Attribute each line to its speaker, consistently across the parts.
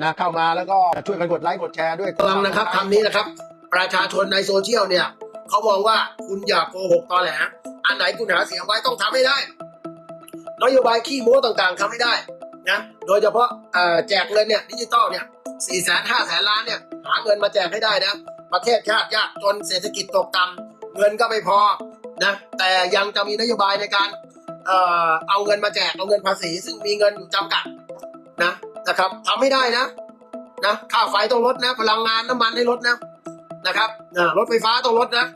Speaker 1: นะเข้ามาแล้วก็ช่วยกันกดไลค์กดแชร์ด้วย
Speaker 2: ฟังนะครับคำนี้นะครับ ประชาชนในโซเชียลเนี่ยเขามองว่าคุณอย่าโกหกตอแหลอันไหนคุณหาเสียงไว้ต้องทำให้ได้นโยบายขี้โม้ต่างๆทำให้ได้นะโดยเฉพาะแจกเงินเนี่ยดิจิตอลเนี่ยสี่แสนห้าแสนล้านเนี่ยหาเงินมาแจกให้ได้นะประเทศชาติยากจนเศรษฐกิจตกต่ำเงินก็ไม่พอนะแต่ยังจะมีนโยบายในการเออเอาเงินมาแจกเอาเงินภาษี ซึ่งมีเงินอยู่จำกัดนะ นะครับทำให้ได้นะนะค่าไฟต้องลดนะ พลังงานน้ำมันให้ลดนะนะครับรถไฟฟ้าต้องลดนะ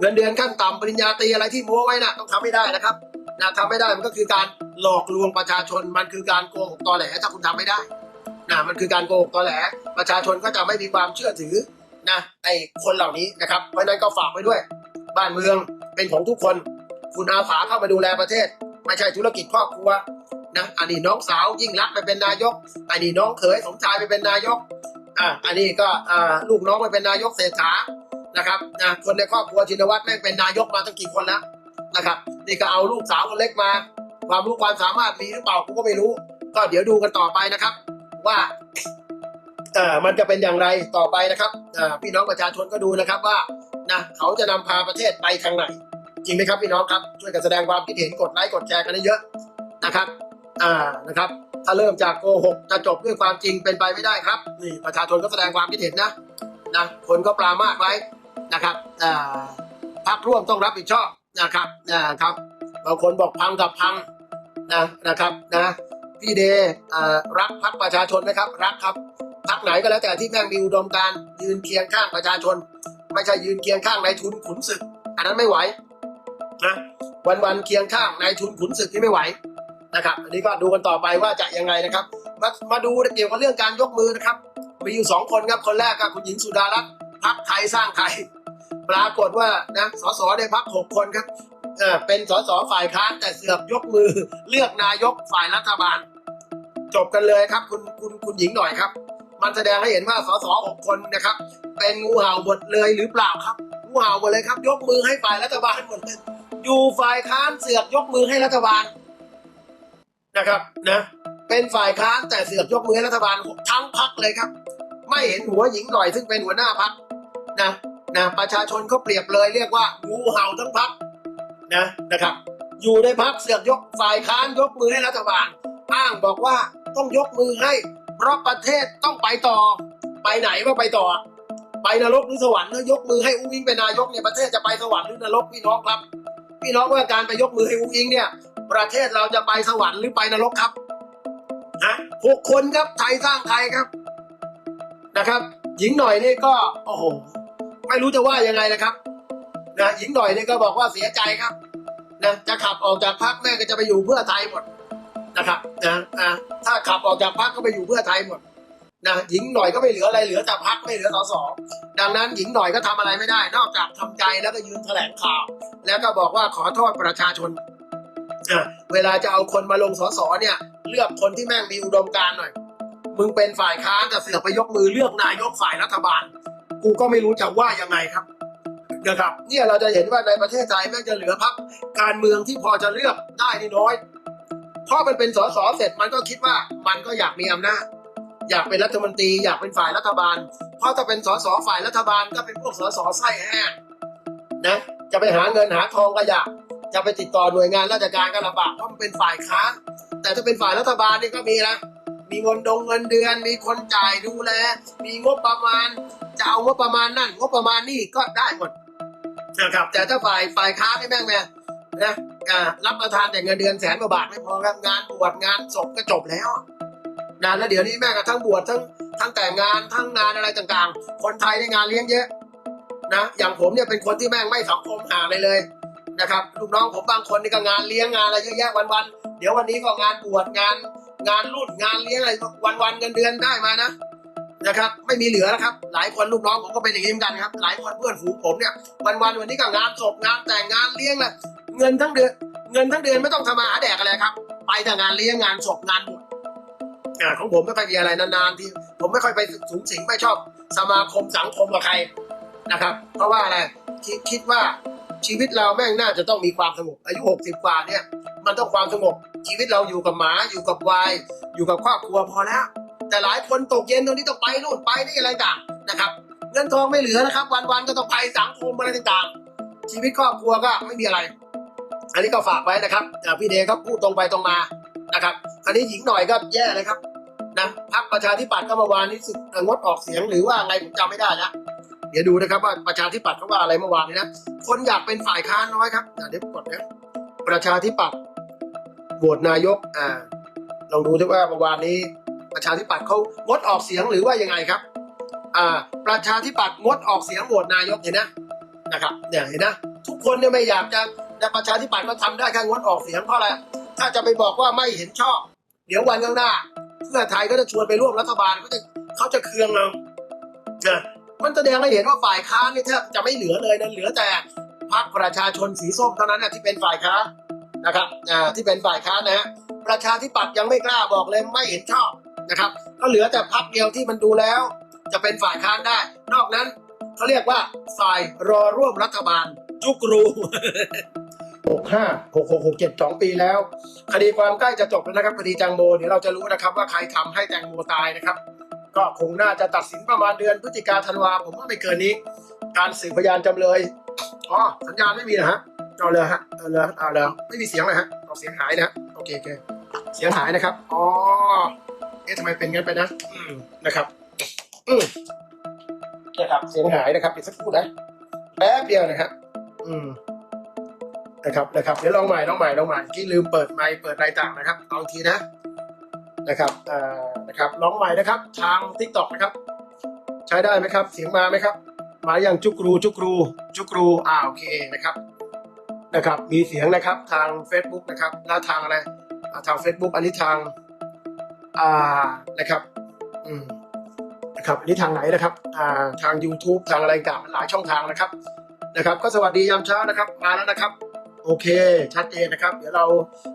Speaker 2: เงินเดือนขั้นต่ำปริญญาตรีอะไรที่โม้ไว้นะต้องทำให้ได้นะครับนะทำไม่ได้มันก็คือการหลอกลวงประชาชน มันคือการโกหกตอแหลถ้าคุณทำไม่ได้นะมันคือการโกหกตอแหลประชาชนก็จะไม่มีความเชื่อถือนะไอคนเหล่านี้นะครับเพราะนั้นก็ฝากไว้ด้วย บ้านเมืองเป็นของทุกคน คุณอาสาเข้ามาดูแลประเทศ ไม่ใช่ธุรกิจครอบครัว นะอันนี้น้องสาวยิ่งรักษณ์ไปเป็นนายกอันนี้น้องเขยสมชายไปเป็นนายกอ่าอันนี้ก็อ่าลูกน้องไปเป็นนายกเศรษฐานะครับนะคนในครอบครัวชินวัตรแม่งเป็นนายกมาตั้งกี่คนแล้วนะครับนี่ก็เอาลูกสาวคนเล็กมา ความรู้ความสามารถมีหรือเปล่ากูก็ไม่รู้ ก็เดี๋ยวดูกันต่อไปนะครับ ว่าเอ่อมันจะเป็นอย่างไรต่อไปนะครับอ่อพี่น้องประชาชนก็ดูนะครับว่านะเขาจะนำพาประเทศไปทางไหน จริงไหมครับพี่น้องครับช่วยกันแสดงความคิดเห็นกดไลค์กดแชร์กันเยอะนะครับ อ่านะครับ ถ้าเริ่มจากโกหกจะจบด้วยความจริงเป็นไปไม่ได้ครับนี่ประชาชนก็แสดงความคิดเห็นนะนะคนก็ปรามาสไว้นะครับอ่าพักร่วมต้องรับผิดชอบนะครับนะครับบางคนบอกพังกับพังนะนะครับนะพี่เดย์อ่ารักพักประชาชนไหมครับ รักครับพักไหนก็แล้วแต่ที่แม่งมีอุดมการยืนเคียงข้างประชาชน ไม่ใช่ยืนเคียงข้างนายทุนขุนศึก อันนั้นไม่ไหวนะวันวันเคียงข้างนายทุนขุนศึกที่ไม่ไหว นะครับอันนี้ก็ดูกันต่อไปว่าจะยังไงนะครับ มามาดูเกี่ยวกับเรื่องการยกมือนะครับ มีอยู่สองคนครับคนแรกก็คุณหญิงสุดารัตน์พักไทยสร้างไทยปรากฏว่านะสสในพักหกคนครับเป็นสสฝ่ายค้านแต่เสือกยกมือเลือกนายกฝ่ายรัฐบาล จบกันเลยครับคุณคุณคุณหญิงหน่อยครับ มันแสดงให้เห็นว่าสสหกคนนะครับ เป็นงูเห่าหมดเลยหรือเปล่าครับงูเห่าหมดเลยครับ ยกมือให้ฝ่ายรัฐบาลหมดเลยอยู่ฝ่ายค้านเสือกยกมือให้รัฐบาล นะครับนะเป็นฝ่ายค้านแต่เสือกยกมือให้รัฐบาลทั้งพักเลยครับ ไม่เห็นหัวหญิงหน่อยซึ่งเป็นหัวหน้าพักนะนะประชาชนเขาเปรียบเลยเรียกว่างูเห่าทั้งพักนะนะครับ อยู่ในพักเสือกยกฝ่ายค้านยกมือให้รัฐบาล อ้างบอกว่าต้องยกมือให้ เพราะประเทศต้องไปต่อ ไปไหนว่าไปต่อ ไปนรกหรือสวรรค์ถ้ายกมือให้อุ้งอิงเป็นนายกเนี่ยประเทศจะไปสวรรค์หรือนรกพี่น้องครับ พี่น้องว่าการไปยกมือให้อุ้งอิงเนี่ย ประเทศเราจะไปสวรรค์หรือไปนรกครับฮะหกคนครับไทยสร้างไทยครับนะครับ หญิงหน่อยนี่ก็โอ้โหไม่รู้จะว่ายังไงนะครับนะหญิงหน่อยนี่ก็บอกว่าเสียใจครับนะจะขับออกจากพักแม่ก็จะไปอยู่เพื่อไทยหมดนะครับนะนะถ้าขับออกจากพักก็ไปอยู่เพื่อไทยหมดนะหญิงหน่อยก็ไม่เหลืออะไรเหลือแต่พักไม่เหลือสสดังนั้นหญิงหน่อยก็ทำอะไรไม่ได้ นอกจากทำใจแล้วก็ยืนแถลงข่าว แล้วก็บอกว่าขอโทษประชาชนอะ เวลาจะเอาคนมาลงสสเนี่ย เลือกคนที่แม่งมีอุดมการหน่อย มึงเป็นฝ่ายค้านแต่เสือกไปยกมือเลือกนายกฝ่ายรัฐบาล กูก็ไม่รู้จะว่ายังไงครับนะครับ เนี่ยเราจะเห็นว่าในประเทศไทยแม่งจะเหลือพักการเมืองที่พอจะเลือกได้นี่น้อยเพราะมันเป็นสสเสร็จมันก็คิดว่ามันก็อยากมีอำนาจอยากเป็นรัฐมนตรีอยากเป็นฝ่ายรัฐบาล เพราะถ้าเป็นสสฝ่ายรัฐบาลก็เป็นพวกสสไส้แห้งนะจะไปหาเงินหาทองก็อยาก จะไปติดต่อหน่วยงานราชการก็ลำบากเพราะมันเป็นฝ่ายค้านแต่ถ้าเป็นฝ่ายรัฐบาลนี่ก็มีนะมีเงินดงเงินเดือน มีคนจ่ายดูแล มีงบประมาณ จะเอางบประมาณนั่นงบประมาณนี่ก็ได้หมดนะครับแต่ถ้าฝ่ายฝ่ายค้านนี่แม่งแม่นะอ่ารับประทานแต่เงินเดือนแสนกว่าบาทไม่พอครับงานบวชงานศพก็จบแล้วนะแล้วเดี๋ยวนี้แม่งก็ทั้งบวชทั้งทั้งแต่งงานทั้งงานอะไรต่างๆ คนไทยได้งานเลี้ยงเยอะนะอย่างผมเนี่ยเป็นคนที่แม่งไม่สังคมห่างเลยเลย นะครับลูกน้องผมบางคนนี่ก็งานเลี้ยงงานอะไรเยอะแยะวันๆเดี๋ยววันนี้ก็งานบวชงาน งานรุ่นงานเลี้ยงอะไรวันๆเงินเดือนได้มานะนะครับ ไม่มีเหลือแล้วครับ หลายคนลูกน้องผมก็เป็นอย่างนี้เหมือนกันครับ หลายคนเพื่อนฝูงผมเนี่ยวันๆวันนี้ก็งานศพงานแต่งงานเลี้ยงแหละเงินทั้งเดือน เงินทั้งเดือนไม่ต้องทำมาหาแดกอะไรครับ ไปแต่งานเลี้ยงงานศพงานบวชของผมไม่ค่อยมีอะไรนานๆที่ผมไม่ค่อยไปสูงสิงไม่ชอบสมาคมสังคมกับใครนะครับ เพราะว่าอะไรคิดคิดว่า ชีวิตเราแม่งน่าจะต้องมีความสงบอายุหกสิบกว่าเนี่ย มันต้องความสงบชีวิตเราอยู่กับหมาอยู่กับวายอยู่กับครอบครัวพอแล้ว แต่หลายคนตกเย็นตรงนี้ต้องไปนู่นไปนี่อะไรต่างนะครับ เงินทองไม่เหลือนะครับ วันๆก็ต้องไปสังคมอะไรต่างๆชีวิตครอบครัวก็ไม่มีอะไร อันนี้ก็ฝากไว้นะครับพี่เดชครับพูดตรงไปตรงมานะครับคราวนี้หญิงหน่อยก็แย่เลยครับนะพักประชาธิปัตย์ก็เมื่อวานนี้สึกงดออกเสียงหรือว่าไงผมจำไม่ได้นะ ดี๋ยวดูนะครับว่าประชาธิปัตย์เขาว่าอะไรเมื่อวานนี้นะคนอยากเป็นฝ่ายค้านน้อยครับเดี๋ยวกดนะประชาธิปัตย์โหวตนายกอ่าลองดูที่ว่าเมื่อวานนี้ประชาธิปัตย์เขางดออกเสียงหรือว่ายังไงครับอ่าประชาธิปัตย์งดออกเสียงโหวตนายกเห็นนะนะครับเนี่ยเห็นนะทุกคนเนี่ยไม่อยากจะแต่ประชาธิปัตย์ก็ทำได้แค่งดออกเสียงเพราะอะไรถ้าจะไปบอกว่าไม่เห็นชอบ เดี๋ยววันข้างหน้าเพื่อไทยก็จะชวนไปร่วมรัฐบาลเขาจะเขาจะเคืองเราเนี่ย มันแสดงให้เห็นว่าฝ่ายค้านนี่แทบจะไม่เหลือเลยนะเหลือแต่พรรคประชาชนสีส้มเท่านั้นนะที่เป็นฝ่ายค้านนะครับอ่าที่เป็นฝ่ายค้านนะฮะประชาธิปัตย์ยังไม่กล้าบอกเลยไม่เห็นชอบนะครับ ก็เหลือแต่พรรคเดียวที่มันดูแล้ว จะเป็นฝ่ายค้านได้ นอกนั้นเขาเรียกว่าฝ่ายรอร่วมรัฐบาลจุกรูหกห้าหกหกหกเจ็ดสองปีแล้ว คดีความใกล้จะจบแล้วนะครับ คดีแตงโมเดี๋ยวเราจะรู้นะครับว่าใครทำให้แตงโมตายนะครับ ก็คงน่าจะตัดสินประมาณเดือนพฤศจิกาธันวาผมว่าไม่เกินนี้ การสืบพยานจำเลยอ๋อสัญญาณไม่มีนะฮะเอาเลยฮะเอาเลยเอาเลยไม่มีเสียงเลยฮะเอาเสียงหายนะฮะโอเคโอเคเสียงหายนะครับอ๋อเอ๊ะทำไมเป็นงั้นไปนะ อืมนะครับอืมนะครับเสียงหายนะครับอีกสักครู่นะแป๊บเดียวนะครับอืมนะครับนะครับเดี๋ยวลองใหม่ลองใหม่ลองใหม่ที่ลืมเปิดไมค์เปิดอะไรต่างนะครับเอาทีนะ นะครับอ่านะครับลองใหม่นะครับ ทางทิกตอกนะครับ ใช้ได้ไหมครับ เสียงมาไหมครับ มาอย่างจุกรูจุกรูจุกรูอ่าโอเคนะครับนะครับ มีเสียงนะครับทาง Facebook นะครับแล้วทางอะไรทาง Facebook อันนี้ทางอ่านะครับอืมนะครับอันนี้ทางไหนนะครับอ่าทาง YouTube ทางอะไรต่างหลายช่องทางนะครับนะครับ ก็สวัสดียามเช้านะครับ มาแล้วนะครับ โอเค ชัดเจนนะครับ เดี๋ยวเรา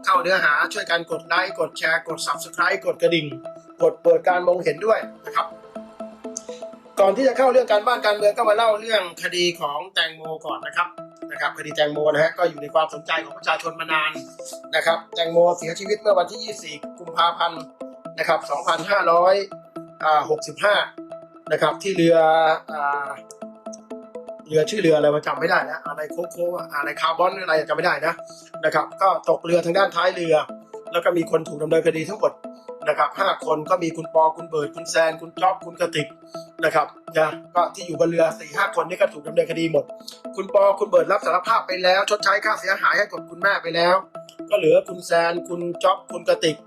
Speaker 2: เข้าเนื้อหาช่วยกันกดไลค์กดแชร์กด subscribe กดกระดิ่ง กดเปิดการมองเห็นด้วยนะครับ ก่อนที่จะเข้าเรื่องการบ้านการเมืองก็มาเล่าเรื่องคดีของแตงโมก่อนนะครับนะครับคดีแตงโมนะฮะก็อยู่ในความสนใจของประชาชนมานานนะครับ แตงโมเสียชีวิตเมื่อวันที่ 24 กุมภาพันธ์นะครับ 2565 นะครับที่เรืออ เรือชื่อเรืออะไรมาจำไม่ได้นะอะไรโคโค่อะอะไรคาร์บอนอะไรจำไม่ได้นะนะครับ ก็ตกเรือทางด้านท้ายเรือ แล้วก็มีคนถูกดำเนินคดีทั้งหมดนะครับห้าคนก็มีคุณปอคุณเบิร์ดคุณแซน คุณจ๊อบคุณกระติกนะครับนะก็ที่อยู่บนเรือสี่ห้าคนนี่ก็ถูกดำเนินคดีหมด คุณปอคุณเบิร์ดรับสารภาพไปแล้ว ชดใช้ค่าเสียหายให้กับคุณแม่ไปแล้ว ก็เหลือคุณแซน คุณจ๊อบคุณกระติก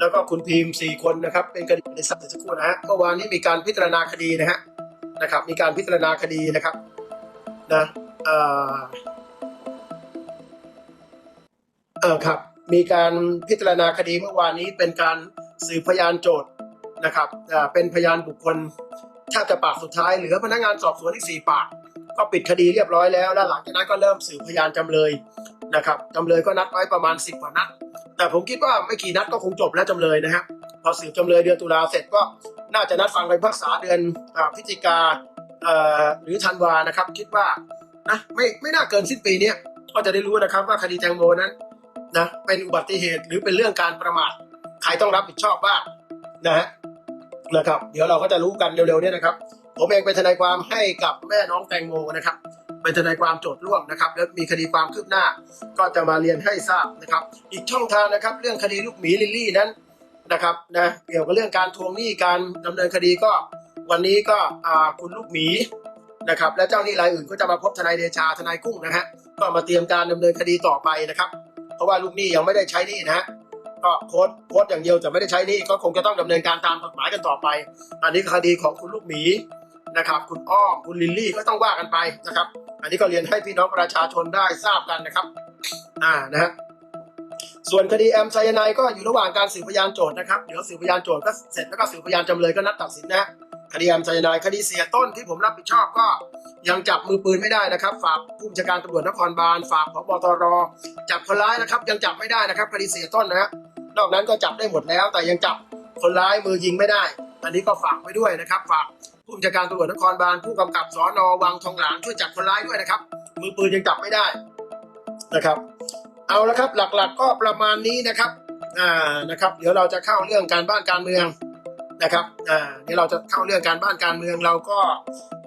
Speaker 2: แล้วก็คุณพิมพ์สี่คนนะครับ เป็นคดีในสัปดาห์สักครู่นะฮะเมื่อวานนี้มีการพิจารณาคดีนะฮะนะครับ มีการพิจารณาคดีนะครับ นะเอ่อเออครับ มีการพิจารณาคดีเมื่อวานนี้เป็นการสืบพยานโจทย์นะครับเป็นพยานบุคคลแทบจะปากสุดท้ายเหลือพนักงานสอบสวนอีกสี่ปาก ก็ปิดคดีเรียบร้อยแล้ว แล้วหลังจากนั้นก็เริ่มสืบพยานจำเลยนะครับจำเลยก็นัดไว้ประมาณสิบกว่านัด แต่ผมคิดว่าไม่กี่นัดก็คงจบแล้วจำเลยนะฮะพอสืบจำเลยเดือนตุลาเสร็จก็น่าจะนัดฟังไปพักษาเดือนอ่าพฤศจิกา หรือธันวานะครับ คิดว่านะไม่ไม่น่าเกินสิ้นปีเนี้ยก็จะได้รู้นะครับว่าคดีแตงโมนั้นนะเป็นอุบัติเหตุหรือเป็นเรื่องการประมาทใครต้องรับผิดชอบบ้างนะฮะนะครับ เดี๋ยวเราก็จะรู้กันเร็วๆเนี้นะครับ ผมเองเป็นทนายความให้กับแม่น้องแตงโมนะครับเป็นทนายความโจทย์ร่วมนะครับ แล้วมีคดีความคืบหน้า ก็จะมาเรียนให้ทราบนะครับ อีกช่องทางนะครับ เรื่องคดีลูกหมีลิลลี่นั้นนะครับนะเกี่ยวกับเรื่องการทวงหนี้การดำเนินคดีก็ วันนี้ก็คุณลูกหมีนะครับและเจ้าหนี้รายอื่นก็จะมาพบทนายเดชาทนายกุ้งนะฮะก็มาเตรียมการดำเนินคดีต่อไปนะครับ เพราะว่าลูกหนี้ยังไม่ได้ใช้หนี้นะฮะก็โค้ดโค้ดอย่างเดียวจะไม่ได้ใช้หนี้ก็คงจะต้องดำเนินการตามกฎหมายกันต่อไป อันนี้คดีของคุณลูกหมีนะครับ คุณอ้อมคุณลิลลี่ก็ต้องว่ากันไปนะครับ อันนี้ก็เรียนให้พี่น้องประชาชนได้ทราบกันนะครับอ่านะฮะส่วนคดีแอมไซยานด์ก็อยู่ระหว่างการสืบพยานโจทย์นะครับเดี๋ยวสืบพยานโจทย์ก็เสร็จแล้วก็สืบพยานจำเลยก็นัดตัดสินนะฮะ คดีแอมไซยาไนด์คดีเสียต้นที่ผมรับผิดชอบก็ยังจับมือปืนไม่ได้นะครับ ฝากผู้บัญชาการตำรวจนครบาลฝากพบตรจับคนร้ายนะครับ ยังจับไม่ได้นะครับ คดีเสียต้นนะฮะนอกนั้นก็จับได้หมดแล้ว แต่ยังจับคนร้ายมือยิงไม่ได้ อันนี้ก็ฝากไว้ด้วยนะครับ ฝากผู้บัญชาการตำรวจนครบาลผู้กำกับสอนอวังทองหลางช่วยจับคนร้ายด้วยนะครับ มือปืนยังจับไม่ได้นะครับ เอาละครับหลักๆก็ประมาณนี้นะครับอ่านะครับ เดี๋ยวเราจะเข้าเรื่องการบ้านการเมือง นะครับ อ่าเดี๋ยวเราจะเข้าเรื่องการบ้านการเมืองเราก็